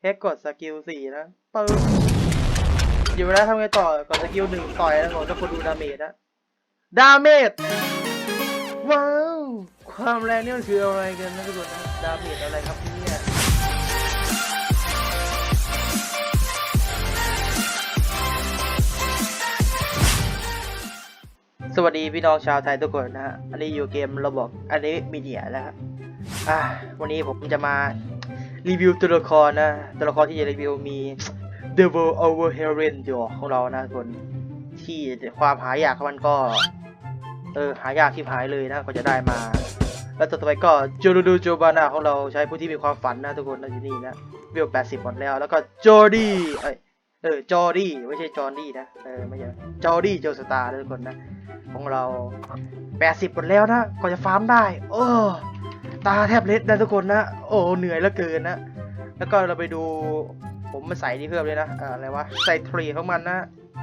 แค่กดสกิลสี่นะปึ๊บอยู่แล้วทำไงต่อกดสกิลหนึ่งต่อยแล้วผมจะกดดูดาเมจนะดาเมจว้าวความแรงนี่มันคืออะไรกันนะทุกคนนะดาเมจอะไรครับเนี่ยสวัสดีพี่น้องชาวไทยทุกคนนะฮะอันนี้อยู่เกมระบบอันนี้มีเดียนะครับอะวันนี้ผมจะมา รีวิวตัวละครนะ ตัวละครที่จะรีวิวมี Devil Over Heron อยู่ของเรานะทุกคนที่ความหายากของมันก็ เออหายากที่หายเลยนะก็จะได้มา แล้วต่อไปก็จูรูดูโจบานาของเราใช้ผู้ที่มีความฝันนะทุกคนนะอยู่นี่นะเวล80หมดแล้ว แล้วก็จอร์ดี้เอ้ยเออจอร์ดี้ไม่ใช่จอร์ดี้นะเออไม่ใช่จอร์ดี้โจสตาร์นะทุกคนนะของเรา 80หมดแล้วนะกว่าจะฟาร์มได้ โอ้ ตาแทบเล็ดนะทุกคนนะ โอ้เหนื่อยเหลือเกินนะ แล้วก็เราไปดูผมมาใส่นี่เพิ่มเลยนะอะไรวะใส่เทรดของมันนะ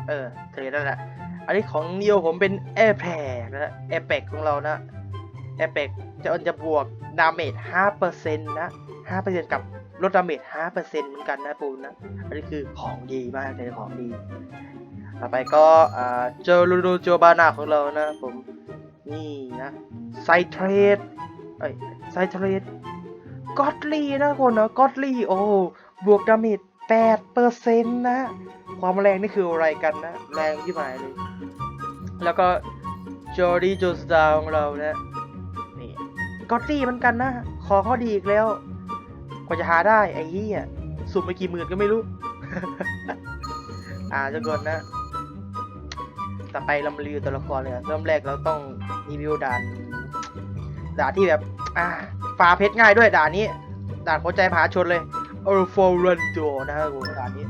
เออเทรดนั่นแหละอันนี้ของนิวผมเป็นแอร์แพร์นะแอร์แปกของเรานะแอร์แปกจะจะบวกดาเมจ5%นะ5%กับลดดาเมจ5%เหมือนกันนะปูนนะ อันนี้คือของดีมากเลยของดี ต่อไปก็เจอรูดูโจบานาของเรานะผม นี่นะไซเทรดเอ้ย ไซเทรดกอตลีนะคนนะกอตลีโอ้บวกดาเมจ8เปอร์เซ็นต์นะ ความแรงนี่คืออะไรกันนะ แรงที่หมายเลย แล้วก็จอร์ดี้โจสดาของเรานะนี่กอตลีเหมือนกันนะ ขอข้อดีอีกแล้ว กว่าจะหาได้ไอ้เหี้ยสุ่มไปกี่หมื่นก็ไม่รู้ อ่าทุกคนนะต่อไปเรามารีวิวตัวละครเลยอะเริ่มแรกเราต้องรีวิวด่านด่านที่แบบ อ่าฟาเพชรง่ายด้วยด่านนี้ ด่านหัวใจมหาชนเลย o f o r a n d o นะครับผมด่านนี้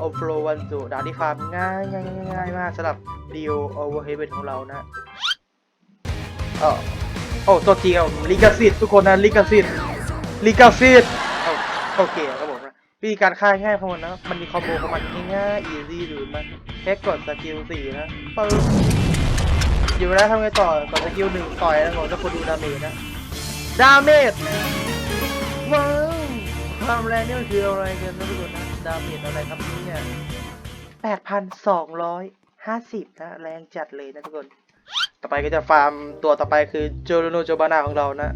o f o r a n d o ด่านที่ฟาร์มง่ายง่ายง่ายง่ายมากสำหรับ Dio Overheaven ของเรานะเออโอ้ตัวจริงครับลิกาซิตทุกคนนะลิกาซิตลิกาซิตโอเคครับผมนะวิธีการฆ่าง่ายขอนนะมันมีคอมโบของมันง่ายๆ easy หรือมันแค่กดสกิลสี่นะปึ๊บอยู่แล้วทำไงต่อกดสกิลหนึ่งต่อยแล้วผมจะกดดูดาเมจนะ ดาเมจว้าวความแรงนี่มันคืออะไรกันนะทุกคนนะดาเมจอะไรครับเนี่ยแปดพันสองร้อยห้าสิบนะ แรงจัดเลยนะทุกคน ต่อไปก็จะฟาร์มตัวต่อไปคือโจโรโนโจบานาของเรานะ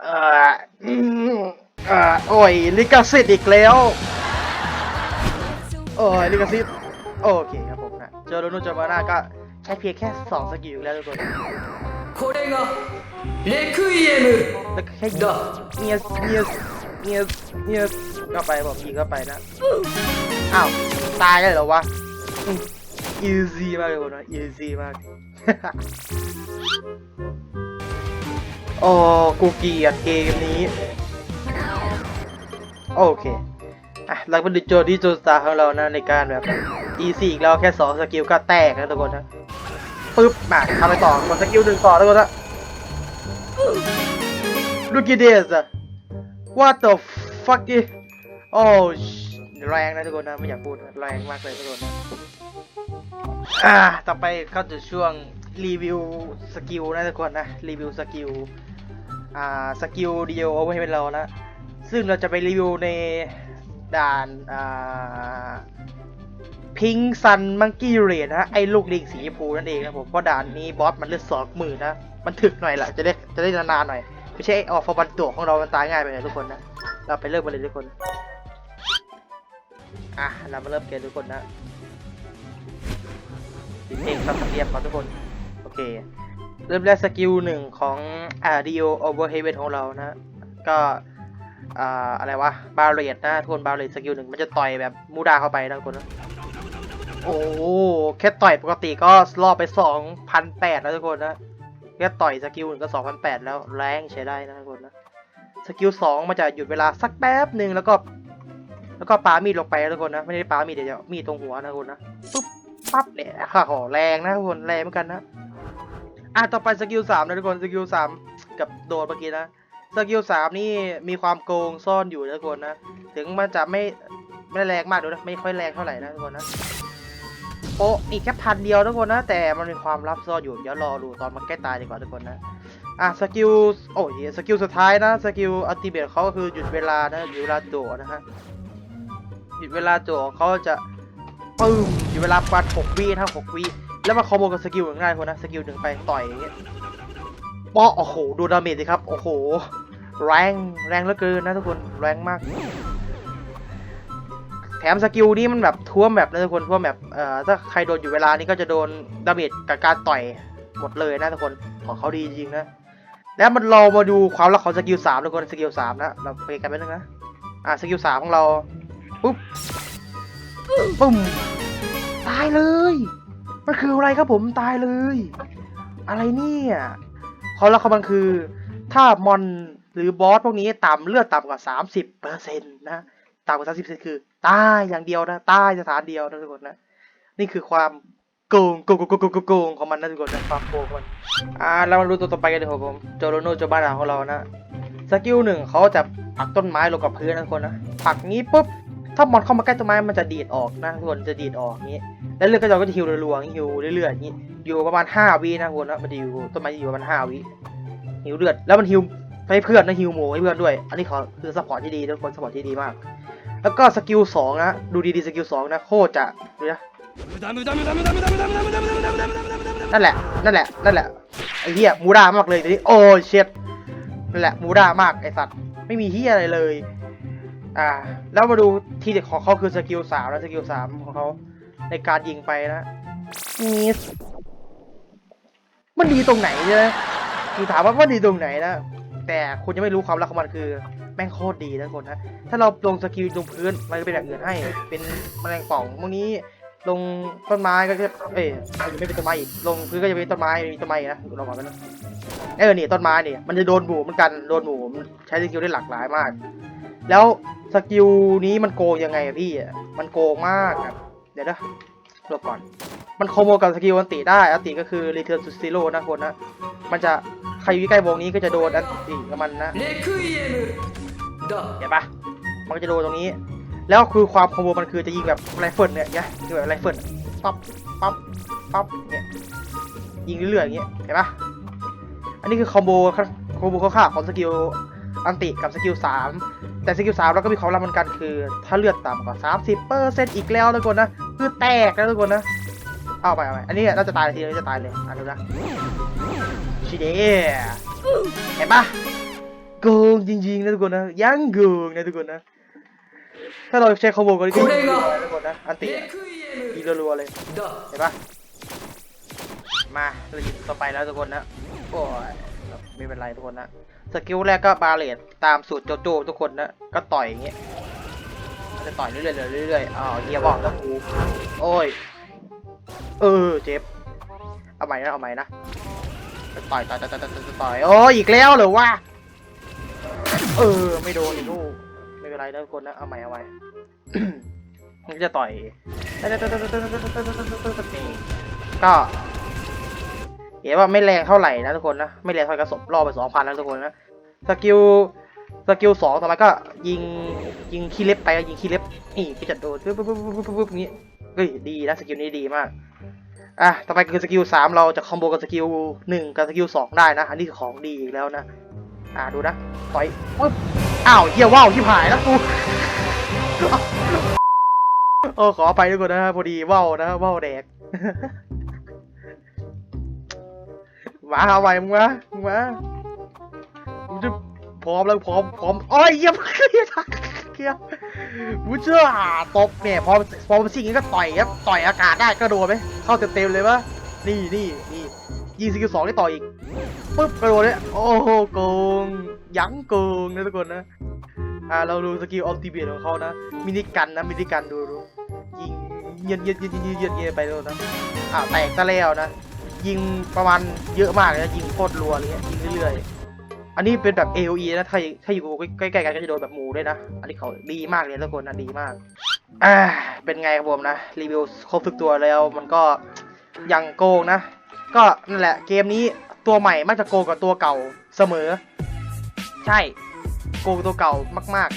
เอ่ออืมอ่าโอ้ยลิกาซิตอีกแล้ว โอ้ยลิกาซิตโอเคครับผมนะโจโรโนโจบานาก็ ใช้เพียงแค่สองสกิลแล้วทุกคน これがレクイエム แล้วก็แค่ だ เงียสเงียสเงียสเงียสเข้าไปบอกยิงเข้าไปนะ อ้าว ตายเลยเหรอวะอีซี่มากเลยคนนะอีซี่มาก โอ้กูเกลียดเกมนี้ โอเค อ่ะเรามาดูโจดี้โจสตาร์ของเรานะ ในการแบบ อีซี่อีกแล้วแค่สองสกิลก็แตกนะทุกคนนะปึ๊บมาทำไปต่อกดสกิลหนึ่งต่อทุกคนนะ Look at this อะ What the fuck is โอ้แรงนะทุกคนนะไม่อยากพูดแรงมากเลยทุกคนนะอ่าต่อไปเข้าสู่ช่วงรีวิวสกิลนะทุกคนนะรีวิวสกิลอ่าสกิลเดียวเอาไว้ให้เป็นเรานะซึ่งเราจะไปรีวิวในด่านอ่า พิงซันมังกี้เรดนะไอ้ลูกลิงสีชมพูนั่นเองนะผมเพราะด่านนี้บอสมันเลือดสองหมื่นนะ มันถึกหน่อยแหละจะได้จะได้นานๆหน่อย ไม่ใช่ออกฟอร์บันตัวของเรามันตายง่ายไปเลยทุกคนนะ เราไปเริ่มกันเลยทุกคน อะ เรามาเริ่มเกมทุกคนนะปิเพลงซับเรียบก่อนทุกคน โอเค เริ่มแรกสกิลหนึ่งของอ่าดีโอโอเวอร์เฮเวนของเรานะ ก็อ่าอะไรวะ บาเรตนะทุกคนบาเรตสกิลหนึ่งมันจะต่อยแบบมูดาเข้าไปนะทุกคนนะ โอ้โหแค่ต่อยปกติก็รอบไปสองพันแปดนะทุกคนนะแค่ต่อยสกิลหนึ่งก็สองพันแล้วแรงใช้ได้นะทุกคนนะสกิลสองมันจะหยุดเวลาสักแป๊บหนึ่งแล้วก็ แล้วก็ปามีดลงไปทุกคนนะ ไม่ได้ปามีดเดี๋ยวมีดตรงหัวนะทุกคนนะปุ๊บปั๊บเนี่ยค่ะโหแรงนะทุกคนแรงเหมือนกันนะอะต่อไปสกิลสามนะทุกคนสกิลสามกับโดดเมื่อกี้นะสกิลสามนี่มีความโกงซ่อนอยู่นะทุกคนนะ ถึงมันจะไม่ไม่แรงมากดูนะ ไม่ค่อยแรงเท่าไหร่นะทุกคนนะ โอ้อีกแค่พันเดียวทุกคนนะ แต่มันมีความลับซ่อนอยู่ เดี๋ยวรอดูตอนมันใกล้ตายดีกว่าทุกคนนะ อะสกิล โอ้ยสกิลสุดท้ายนะ สกิลอัลติเมทเขาก็คือหยุดเวลานะ หยุดเวลาโจนะฮะ หยุดเวลาโจเขาจะปึ้มหยุดเวลาประมาณหกวิทั้งหกวิแล้วมาคอมโบกับสกิลง่ายคนนะ สกิลหนึ่งไปต่อยอย่างเงี้ยปอโอ้โห ดูดาเมจสิครับ โอ้โห แรง แรงเหลือเกินนะทุกคน แรงมาก ถมสกิลนี้มันแบบท่วมแบบนะทุกคนท่วมแบบเอ่อถ้าใครโดนอยู่เวลานี้ก็จะโดนดาเมจกับการต่อยหมดเลยนะทุกคนของเขาดีจริงนะแล้วมันเรามาดูความลับของสกิลสามทุกคนสกิลสามนะเราไปกันไปนึงนะอะสกิลสามของเราปุ๊บปุ้มตายเลย มันคืออะไรครับผมตายเลย อะไรเนี่ยความลับของมันคือ ถ้ามอนหรือบอสพวกนี้ต่ำเลือดต่ำกว่าสามสิบเปอร์เซ็นต์นะ ต่ำกว่าสามสิบเปอร์เซ็นต์คือตายอย่างเดียวนะตายสถานเดียวนะทุกคนนะนี่คือความโกงโกงโกงโกงโกงของมันนะทุกคนนะความโกงมันอ่าเรามาดูตัวต่อไปกันเลยครับผมโจโรโนโจบานาของเรานะสกิลหนึ่งเขาจะผลักต้นไม้ลงกับพื้นนะทุกคนนะผลักงี้ปุ๊บถ้ามอนเข้ามาใกล้ต้นไม้มันจะดีดออกนะทุกคนจะดีดออกงี้แล้วเลือดก็จะก็จะฮิวรัวๆฮิวเรื่อยๆอย่างงี้อยู่ประมาณ5วินะทุกคนนะมันจะอยู่ต้นไม้อยู่ประมาณ5วิฮิวเลือดแล้วมันฮิวให้เพื่อนนะฮิวหมูให้เพื่อนด้วย อันนี้เขาคือสปอร์ตที่ดีทุกคนสปอร์ตที่ดีมาก แล้วก็สกิลสองนะ ดูดีๆสกิลสองนะโคตรจะดูนะนั่นแหละ นั่นแหละ นั่นแหละ ไอ้เหี้ยมูดามากเลยทีนี้ โอ้เช็ดนั่นแหละมูดามากไอ้สัตว์ ไม่มีเหี้ยอะไรเลย อ่า แล้วมาดูทีเด็ดของเขาคือสกิลสามแล้วสกิลสามของเขาในการยิงไปนะนี่มันดีตรงไหนเนี่ยคือถามว่ามันดีตรงไหนนะ แต่คุณยังไม่รู้ความลับของมันคือ แม่งโคตรดีนะคนนะ ถ้าเราลงสกิลลงพื้นมันก็เป็นอย่างอื่นให้ เป็นแมลงป่องพวกนี้ ลงต้นไม้ก็จะเอ้ยไม่เป็นต้นไม้อีกลงพื้นก็จะเป็นต้นไม้มีต้นไม้อีกนะลองก่อนนะเออนี่ต้นไม้นี่มันจะโดนหมูเหมือนกันโดนหมูมันใช้สกิลได้หลากหลายมาก แล้วสกิลนี้มันโกงยังไงอะพี่มันโกงมากครับเดี๋ยวนะหลบก่อน มันโคโมกับสกิลอันติได้อันติก็คือ Return to Zero นะคนนะ มันจะใครอยู่ใกล้วงนี้ก็จะโดนอันติกับมันนะ อเห็นปะมันจะโดนตรงนี้ แล้วคือความคอมโบมันคือจะยิงแบบไรเฟิลเนี่ยนะคือแบบไรเฟิลปั๊บปั๊บปั๊บเนี่ยยิงเรื่อยๆอย่างเงี้ยเห็นปะอันนี้คือคอมโบคอมโบข้าวๆของสกิลอันติกับสกิลสามแต่สกิลสามเราก็มีความรับเหมือนกันคือ ถ้าเลือดต่ำกว่าสามสิบเปอร์เซ็นต์อีกแล้วทุกคนนะคือแตกแล้วทุกคนนะเอาไปเอาไปอันนี้เราจะตายทีเราจะตายเลยอะดูนะชิเดเห็นปะ โกงจริงๆนะทุกคนนะยังเกงนะทุกคนนะ ถ้าเราใช้คอมโบกก็ได้ทุกคนนะอันติยิงรัวๆเลยเห็นปะมาเรายต่อไปแล้วทุกคนนะโอ้ยไม่เป็นไรทุกคนนะสกิลแรกก็บาเลตตามสูตรโจโจ้ทุกคนนะก็ต่อยอย่างเงี้ยจะต่อยเรื่อยๆเรื่อยๆอ๋อเฮียบอกนะกูโอ้ยเออเจ็บเอาใหม่นะเอาใหม่นะต่อยต่อยต่อยต่อยต่อยโอ้ยอีกแล้วเหรอวะ เออ ไม่โดนอีกลูกไม่เป็นไรนะทุกคนนะเอาใหม่เอาใหม่มันจะต่อยก็เห็นว่าไม่แรงเท่าไหร่นะทุกคนนะ ไม่แรงเท่ากับศพรอบไปสองพันนะทุกคนนะ สกิล สกิลสองต่อมาก็ยิง ยิงขี้เล็บไปยิงขี้เล็บ นี่ก็จะโดนปุ๊บปุ๊บปุ๊บปุ๊บปุ๊บอย่างนี้เฮ้ย ดีนะสกิลนี้ดีมาก อะ ต่อไปคือสกิลสามเราจะคอมโบกับสกิลหนึ่งกับสกิลสองได้นะ อันนี้ของดีอีกแล้วนะ อ่าดูนะต่อยปึ๊บอ้าวเหี้ยว่าวที่หายแล้วกูเออขอไปทุกคนนะพอดีว่าวนะว่าวแดกมาเอาไว้มึงมามึงมามึงจะพร้อมแล้วพร้อมพร้อมอ้อยเยี่ยมเยี่ยมเยี่ยมมึงเชื่อตบเนี่ยพอพอมสิ่งนี้ก็ต่อยครับต่อยอากาศได้ก็โดนไหมเข้าเต็มๆเลยวะนี่นี่นี่ยิงสกิลสองได้ต่ออีก ปุ๊บกระโดดเลยโอ้โหโกงยั้งโกงนะทุกคนนะอ่าเราดูสกิลออ t ติเบียของเขานะมินิกันนะมินิกันดูดูยิงเยียนเยียนเยียนเยียนเยียนเยียนไปเลยนะอ่าแตกซะแล้วนะยิงประมาณเยอะมากเลยนะยิงโคตรรัวเลยยิงเรื่อยๆอันนี้เป็นแบบ AOE นะถ้าถ้าอยู่ใกล้ๆกันก็จะโดนแบบหมูด้วยนะ อันนี้เขาดีมากเลยทุกคนนะดีมากอ่าเป็นไงครับผมนะรีวิวครบทุกตัวแล้วมันก็ยังโกงนะ ก็นั่นแหละเกมนี้ ตัวใหม่มักจะโกงกว่าตัวเก่าเสมอ ใช่ โกงตัวเก่ามาก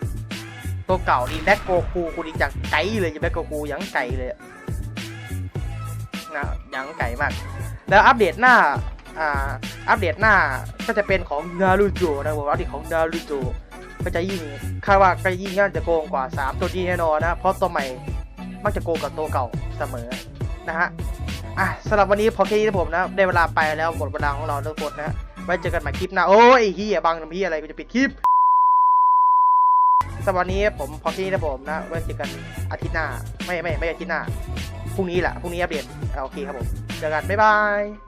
ๆ ตัวเก่านี่แบ็คโกคูคุณอีกอย่างไกลเลยจะแบ็คโกคูยังไกลเลยนะยังไกลมาก แล้วอัปเดตหน้าอ่าอัปเดตหน้าก็จะเป็นของนารูโตนะผมอัปเดตของนารูโตก็จะยิ่งคาดว่าก็ยิ่งน่าจะโกงกว่า 3 ตัวนี้แน่นอนนะ เพราะตัวใหม่มักจะโกงกับตัวเก่าเสมอนะฮะ อะสำหรับวันนี้พอแค่นี้นะผมนะ ได้เวลาไปแล้วหมดเวลาของเราทุกคนนะฮะไว้เจอกันใหม่คลิปหน้า โอ้ยเฮียบังทำเฮียอะไรกูจะปิดคลิปสำหรับวันนี้ผมพอแค่นี้นะผมนะ ไว้เจอกันอาทิตย์หน้า ไม่ไม่ไม่อาทิตย์หน้า พรุ่งนี้แหละ พรุ่งนี้อัปเดตโอเคครับผม เจอกัน บ๊ายบาย